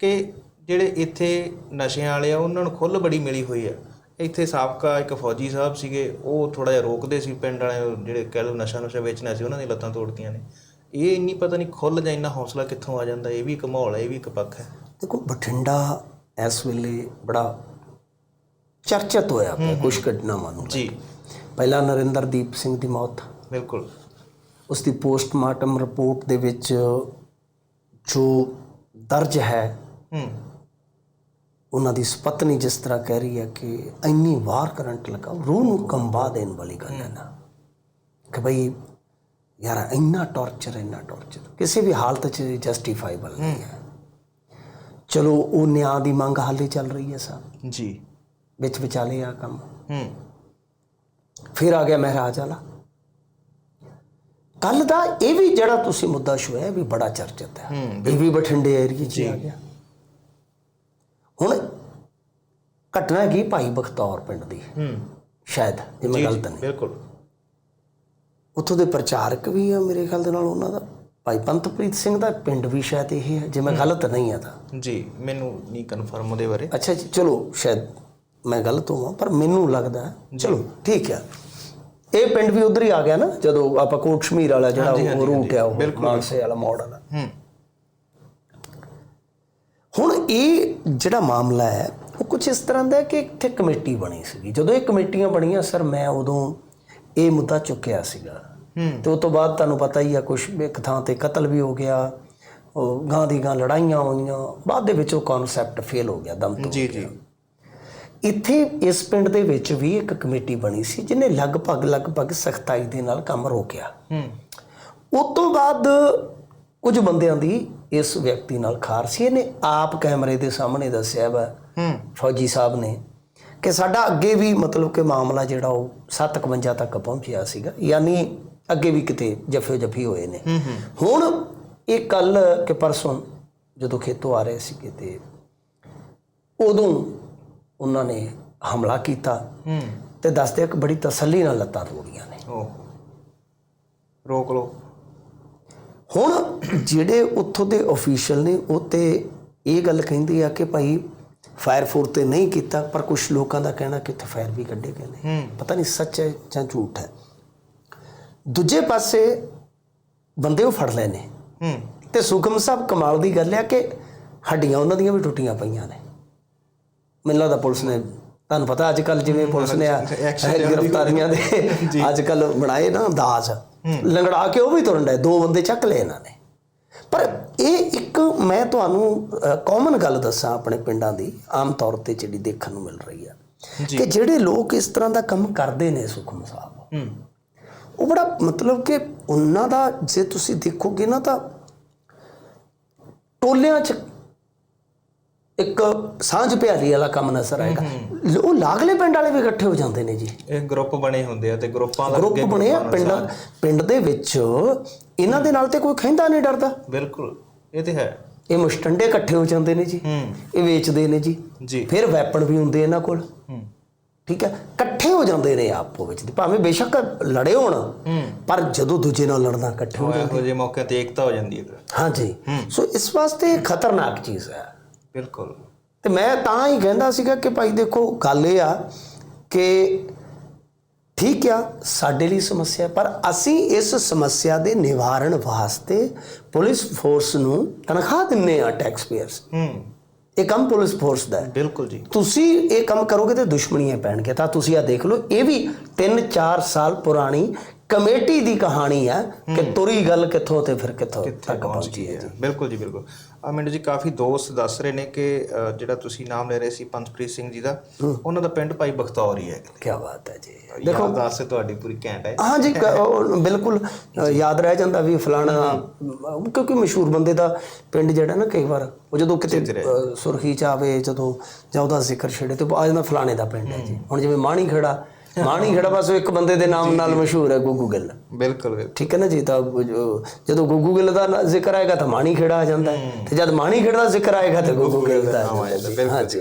ਕਿ ਜਿਹੜੇ ਇੱਥੇ ਨਸ਼ਿਆਂ ਵਾਲੇ ਆ ਉਹਨਾਂ ਨੂੰ ਖੁੱਲ ਬੜੀ ਮਿਲੀ ਹੋਈ ਆ। ਇੱਥੇ ਸਾਬਕਾ ਇੱਕ ਫੌਜੀ ਸਾਹਿਬ ਸੀਗੇ ਉਹ ਥੋੜਾ ਜਿਹਾ ਰੋਕਦੇ ਸੀ ਪਿੰਡ ਵਾਲੇ ਜਿਹੜੇ ਕਹਿ ਲਓ ਨਸ਼ਾ ਨੁਸ਼ਾ ਵੇਚਣਾ ਸੀ ਉਹਨਾਂ ਦੀ ਲੱਤਾਂ ਤੋੜਤੀਆਂ ਨੇ। ਇਹ ਇੰਨੀ ਪਤਾ ਨਹੀਂ ਖੁੱਲ ਜਾਂ ਇੰਨਾ ਹੌਸਲਾ ਕਿੱਥੋਂ ਆ ਜਾਂਦਾ ਇਹ ਵੀ ਇੱਕ ਮਾਹੌਲ ਹੈ ਇਹ ਵੀ ਇੱਕ ਪੱਖ ਹੈ ਦੇਖੋ ਬਠਿੰਡਾ ਇਸ ਵੇਲੇ ਬੜਾ ਚਰਚਿਤ ਹੋਇਆ ਪਿਆ ਕੁਝ ਘਟਨਾਵਾਂ ਨੂੰ ਜੀ। ਪਹਿਲਾਂ ਨਰਿੰਦਰਦੀਪ ਸਿੰਘ ਦੀ ਮੌਤ। ਬਿਲਕੁਲ। ਉਸ ਦੀ ਪੋਸਟਮਾਰਟਮ ਰਿਪੋਰਟ ਦੇ ਵਿੱਚ ਜੋ ਦਰਜ ਹੂੰ ਉਹਨਾਂ ਦੀ ਸੁਪਤਨੀ ਜਿਸ ਤਰ੍ਹਾਂ ਕਹਿ ਰਹੀ ਹੈ ਕਿ ਇੰਨੀ ਵਾਰ ਕਰੰਟ ਲੱਗਾ ਰੂਹ ਨੂੰ ਕੰਬਾ ਦੇਣ ਵਾਲੀ ਗੱਲ ਹੈ ਨਾ। ਕਿ ਭਈ ਯਾਰ ਇੰਨਾ ਟੌਰਚਰ ਇੰਨਾ ਟੌਰਚਰ ਕਿਸੇ ਵੀ ਹਾਲਤ 'ਚ ਜਸਟੀਫਾਈਬਲ ਨਹੀਂ ਹੈ। ਚਲੋ ਉਹ ਨਿਆਂ ਦੀ ਮੰਗ ਹਾਲੇ ਚੱਲ ਰਹੀ ਹੈ ਸਾਹਿਬ ਜੀ। ਵਿੱਚ ਵਿਚਾਲੇ ਆ ਕੰਮ। ਹੂੰ। ਫਿਰ ਆ ਗਿਆ ਮਹਾਰਾਜ ਵਾਲਾ। ਕੱਲ ਦਾ ਇਹ ਵੀ ਜਿਹੜਾ ਤੁਸੀਂ ਮੁੱਦਾ ਛੁਇਆ ਵੀ ਬੜਾ ਚਰਚਿਤ ਹੈ। ਹੂੰ, ਇਹ ਵੀ ਬਠਿੰਡੇ ਏਰੀਏ 'ਚ ਆ ਗਿਆ। ਹੁਣ ਘਟਨਾ ਕੀ ਭਾਈ ਬਖਤੌਰ ਪਿੰਡ ਦੀ? ਹੂੰ। ਸ਼ਾਇਦ ਜੇ ਮੈਂ ਗਲਤ ਨਹੀਂ। ਬਿਲਕੁਲ। ਉੱਥੋਂ ਦੇ ਪ੍ਰਚਾਰਕ ਵੀ ਆ ਮੇਰੇ ਖਿਆਲ ਦੇ ਨਾਲ ਉਹਨਾਂ ਦਾ। ਭਾਈ ਪੰਤਪ੍ਰੀਤ ਸਿੰਘ ਦਾ ਪਿੰਡ ਵੀ ਸ਼ਾਇਦ ਇਹ ਹੈ ਜੇ ਮੈਂ ਗਲਤ ਨਹੀਂ ਆ ਤਾਂ। ਜੀ ਮੈਨੂੰ ਨਹੀਂ ਕਨਫਰਮ ਉਹਦੇ ਬਾਰੇ। ਅੱਛਾ ਜੀ ਚਲੋ ਸ਼ਾਇਦ ਮੈਂ ਗਲਤ ਹੋਵਾਂ ਪਰ ਮੈਨੂੰ ਲੱਗਦਾ ਚਲੋ ਠੀਕ ਹੈ ਇਹ ਪਿੰਡ ਵੀ ਉਧਰ ਹੀ ਆ ਗਿਆ ਨਾ ਜਦੋਂ ਆਪਾਂ ਕੋਟ ਸ਼ਮੀਰ ਵਾਲਾ ਜਿਹੜਾ ਉਹ ਰੂਟ ਆ ਉਹ ਮਾਨਸੇ ਵਾਲਾ ਮਾਡਲ ਆ ਹੂੰ। ਇਹ ਜਿਹੜਾ ਮਾਮਲਾ ਹੈ ਉਹ ਕੁਝ ਇਸ ਤਰ੍ਹਾਂ ਦਾ ਹੈ ਕਿ ਇੱਥੇ ਕਮੇਟੀ ਬਣੀ ਸੀਗੀ। ਜਦੋਂ ਇਹ ਕਮੇਟੀਆਂ ਬਣੀਆਂ ਸਰ ਮੈਂ ਉਦੋਂ ਇਹ ਮੁੱਦਾ ਚੁੱਕਿਆ ਸੀਗਾ। ਹੂੰ। ਤੇ ਉਸ ਤੋਂ ਬਾਅਦ ਤੁਹਾਨੂੰ ਪਤਾ ਹੀ ਆ ਕੁਝ ਇੱਕ ਥਾਂ ਤੇ ਕਤਲ ਵੀ ਹੋ ਗਿਆ ਉਹ ਗਾਂ ਦੀ ਗਾਂ ਲੜਾਈਆਂ ਹੋਈਆਂ ਬਾਅਦ ਦੇ ਵਿੱਚ ਉਹ ਕਨਸੈਪਟ ਫੇਲ ਹੋ ਗਿਆ ਦਮ ਤੋਂ ਜੀ ਜੀ। ਇੱਥੇ ਇਸ ਪਿੰਡ ਦੇ ਵਿੱਚ ਵੀ ਇੱਕ ਕਮੇਟੀ ਬਣੀ ਸੀ ਜਿਹਨੇ ਲਗਭਗ ਲਗਭਗ ਸਖਤਾਈ ਦੇ ਨਾਲ ਕੰਮ ਰੋਕਿਆ। ਹੂੰ। ਉਸ ਤੋਂ ਬਾਅਦ ਕੁਝ ਬੰਦਿਆਂ ਦੀ ਇਸ ਵਿਅਕਤੀ ਨਾਲ ਖਾਰ ਸੀ। ਇਹਨੇ ਆਪ ਕੈਮਰੇ ਦੇ ਸਾਹਮਣੇ ਦੱਸਿਆ ਵਾ ਹੂੰ। ਫੌਜੀ ਸਾਹਿਬ ਨੇ ਕਿ ਸਾਡਾ ਅੱਗੇ ਵੀ ਮਤਲਬ ਕਿ ਮਾਮਲਾ ਜਿਹੜਾ ਉਹ 751 ਤੱਕ ਪਹੁੰਚਿਆ ਸੀਗਾ। ਯਾਨੀ ਅੱਗੇ ਵੀ ਕਿਤੇ ਜਫੇ ਜਫੀ ਹੋਏ ਨੇ। ਹੁਣ ਇਹ ਕੱਲ ਕਿ ਪਰਸੋਂ ਜਦੋਂ ਖੇਤੋਂ ਆ ਰਹੇ ਸੀਗੇ ਤੇ ਉਦੋਂ ਉਹਨਾਂ ਨੇ ਹਮਲਾ ਕੀਤਾ ਹੂੰ। ਤੇ ਦੱਸਦੇ ਕਿ ਬੜੀ ਤਸੱਲੀ ਨਾਲ ਲੱਤਾਂ ਤੋੜੀਆਂ ਨੇ। ਓ ਰੋਕ ਲੋ ਹੁਣ ਜਿਹੜੇ ਉੱਥੋਂ ਦੇ ਅਫੀਸ਼ੀਅਲ ਨੇ ਉਹ ਤੇ ਇਹ ਗੱਲ ਕਹਿੰਦੇ ਆ ਕਿ ਭਾਈ ਫਾਇਰ ਫੋਰ ਤੇ ਨਹੀਂ ਕੀਤਾ ਪਰ ਕੁਝ ਲੋਕਾਂ ਦਾ ਕਹਿਣਾ ਕਿ ਉੱਥੇ ਫਾਇਰ ਵੀ ਕੱਢੇ ਗਏ ਨੇ। ਪਤਾ ਨਹੀਂ ਸੱਚ ਹੈ ਜਾਂ ਝੂਠ ਹੈ। ਦੂਜੇ ਪਾਸੇ ਬੰਦੇ ਉਹ ਫੜ ਲਏ ਨੇ ਹੂੰ। ਤੇ ਸੁਖਮ ਸਾਹਿਬ ਕਮਾਲ ਦੀ ਗੱਲ ਹੈ ਕਿ ਹੱਡੀਆਂ ਉਹਨਾਂ ਦੀਆਂ ਵੀ ਟੁੱਟੀਆਂ ਪਈਆਂ ਨੇ। ਮੈਨੂੰ ਲੱਗਦਾ ਪੁਲਿਸ ਨੇ ਤੁਹਾਨੂੰ ਪਤਾ ਅੱਜ ਕੱਲ ਜਿਵੇਂ ਪੁਲਿਸ ਨੇ ਆ- ਗ੍ਰਿਫਤਾਰੀਆਂ ਦੇ ਅੱਜ ਕੱਲ ਬਣਾਏ ਨਾ ਅੰਦਾਜ਼। ਲੰਗੜਾ ਕੇ ਉਹ ਵੀ ਤੁਰਨ ਡਏ ਦੋ ਬੰਦੇ ਚੱਕ ਲਏ ਇਹਨਾਂ ਨੇ। ਪਰ ਇਹ ਇੱਕ ਮੈਂ ਤੁਹਾਨੂੰ ਕਾਮਨ ਗੱਲ ਦੱਸਾਂ ਆਪਣੇ ਪਿੰਡਾਂ ਦੀ ਆਮ ਤੌਰ ਤੇ ਜਿਹੜੀ ਦੇਖਣ ਨੂੰ ਮਿਲ ਰਹੀ ਹੈ ਕਿ ਜਿਹੜੇ ਲੋਕ ਇਸ ਤਰ੍ਹਾਂ ਦਾ ਕੰਮ ਕਰਦੇ ਨੇ ਸੁਖਮ ਸਾਹਿਬ ਉਹ ਬੜਾ ਮਤਲਬ ਕਿ ਉਹਨਾਂ ਦਾ ਜੇ ਤੁਸੀਂ ਦੇਖੋਗੇ ਨਾ ਤਾਂ ਟੋਲਿਆਂ 'ਚ ਇੱਕ ਸਾਂਝ ਪਿਆਲੀ ਵਾਲਾ ਕੰਮ ਨਜ਼ਰ ਆਏਗਾ। ਉਹ ਲਾਗਲੇ ਪਿੰਡ ਵਾਲੇ ਵੀ ਇਕੱਠੇ ਹੋ ਜਾਂਦੇ ਨੇ ਜੀ। ਇਹ ਗਰੁੱਪ ਬਣੇ ਹੁੰਦੇ ਆ ਤੇ ਗਰੁੱਪਾਂ ਦਾ ਗਰੁੱਪ ਬਣੇ ਆ ਪਿੰਡਾਂ ਪਿੰਡ ਦੇ ਵਿੱਚ। ਇਹਨਾਂ ਦੇ ਨਾਲ ਤੇ ਕੋਈ ਖੈਂਦਾ ਨਹੀਂ ਡਰਦਾ। ਬਿਲਕੁਲ ਇਹ ਤੇ ਹੈ। ਇਹ ਮੁਸ਼ਟੰਡੇ ਇਕੱਠੇ ਹੋ ਜਾਂਦੇ ਨੇ ਜੀ। ਹੂੰ। ਇਹ ਵੇਚਦੇ ਨੇ ਜੀ। ਜੀ। ਫਿਰ ਵੈਪਨ ਵੀ ਹੁੰਦੇ ਇਹਨਾਂ ਕੋਲ। ਹੂੰ। ਠੀਕ ਹੈ ਇਕੱਠੇ ਹੋ ਜਾਂਦੇ ਨੇ ਆਪੋ ਵਿੱਚ। ਭਾਵੇਂ ਬੇਸ਼ੱਕ ਲੜੇ ਹੋਣ ਹੂੰ। ਪਰ ਜਦੋਂ ਦੂਜੇ ਨਾਲ ਲੜਨਾ ਇਕੱਠੇ ਹੋ ਇਹੋ ਜਿਹੇ ਮੌਕੇ ਤੇ ਏਕਤਾ ਹੋ ਜਾਂਦੀ ਹੈ ਹਾਂਜੀ। ਸੋ ਇਸ ਵਾਸਤੇ ਖਤਰਨਾਕ ਚੀਜ਼ ਹੈ। ਬਿਲਕੁਲ। ਤੇ ਮੈਂ ਤਾਂ ਹੀ ਕਹਿੰਦਾ ਸੀਗਾ ਕਿ ਭਾਈ ਦੇਖੋ ਗੱਲ ਇਹ ਆ ਕਿ ਠੀਕ ਆ ਸਾਡੇ ਲਈ ਸਮੱਸਿਆ ਪਰ ਅਸੀਂ ਇਸ ਸਮੱਸਿਆ ਦੇ ਨਿਵਾਰਣ ਵਾਸਤੇ ਪੁਲਿਸ ਫੋਰਸ ਨੂੰ ਤਨਖਾਹ ਦਿੰਨੇ ਆ ਟੈਕਸ ਪੇਅਰਸ ਹੂੰ। ਇਹ ਕੰਮ ਪੁਲਿਸ ਫੋਰਸ ਦਾ ਹੈ। ਬਿਲਕੁਲ ਜੀ। ਤੁਸੀਂ ਇਹ ਕੰਮ ਕਰੋਗੇ ਤੇ ਦੁਸ਼ਮਣੀਆਂ ਪੈਣਗੇ ਤਾਂ ਤੁਸੀਂ ਆ ਦੇਖ ਲਓ ਇਹ ਵੀ 3-4 ਸਾਲ ਪੁਰਾਣੀ ਕਮੇਟੀ ਦੀ ਕਹਾਣੀ ਹੈ ਕਿ ਤੁਰੀ ਗੱਲ ਕਿੱਥੋਂ ਤੇ ਫਿਰ ਕਿੱਥੋਂ ਤੱਕ ਪਹੁੰਚੀ ਹੈ। ਬਿਲਕੁਲ ਜੀ ਬਿਲਕੁਲ। ਆ ਮੈਨੂੰ ਜੀ ਕਾਫੀ ਦੋਸਤ ਦੱਸ ਰਹੇ ਨੇ ਕਿ ਜਿਹੜਾ ਤੁਸੀਂ ਨਾਮ ਲੈ ਰਹੇ ਸੀ ਪੰਥਪ੍ਰੀਤ ਸਿੰਘ ਜੀ ਦਾ ਉਹਨਾਂ ਦਾ ਪਿੰਡ ਭਾਈ ਬਖਤੌਰ ਹੀ ਹੈ ਕੀ ਬਾਤ ਹੈ ਜੀ। ਦੇਖੋ ਦੱਸ ਤੁਹਾਡੀ ਪੂਰੀ ਘੈਂਟ ਹੈ। ਹਾਂ ਜੀ ਬਿਲਕੁਲ ਯਾਦ ਰਹਿ ਜਾਂਦਾ ਵੀ ਫਲਾਣਾ ਕਿਉਂਕਿ ਮਸ਼ਹੂਰ ਬੰਦੇ ਦਾ ਪਿੰਡ ਜਿਹੜਾ ਨਾ ਕਈ ਵਾਰ ਉਹ ਜਦੋਂ ਕਿਤੇ ਸੁਰਖੀ ਚ ਆਵੇ ਜਦੋਂ ਜਾਂ ਉਹਦਾ ਜ਼ਿਕਰ ਛੇੜੇ ਤੇ ਆ ਜਾਂਦਾ ਫਲਾਣੇ ਦਾ ਪਿੰਡ ਹੈ ਜੀ। ਹੁਣ ਜਿਵੇਂ ਮਾਣੀ ਖੇੜਾ ਮਾਣੀ ਖੇੜਾ ਬਸ ਇੱਕ ਬੰਦੇ ਦੇ ਨਾਮ ਨਾਲ ਮਸ਼ਹੂਰ ਹੈ ਗੁੱਗੂ ਗਿੱਲ। ਬਿਲਕੁਲ ਠੀਕ ਹੈ ਨਾ ਜੀ ਤਾਂ ਜੋ- ਜਦੋਂ ਗੁੱਗੂ ਗਿੱਲ ਦਾ ਜ਼ਿਕਰ ਆਏਗਾ ਤਾਂ ਮਾਣੀ ਖੇੜਾ ਆ ਜਾਂਦਾ ਹੈ। ਤੇ ਜਦ ਮਾਣੀ ਖੇੜਾ ਦਾ ਜ਼ਿਕਰ ਆਏਗਾ ਤਾਂ ਗੁੱਗੂ ਗਿੱਲ ਦਾ। ਬਿਲਕੁਲ ਹਾਂਜੀ।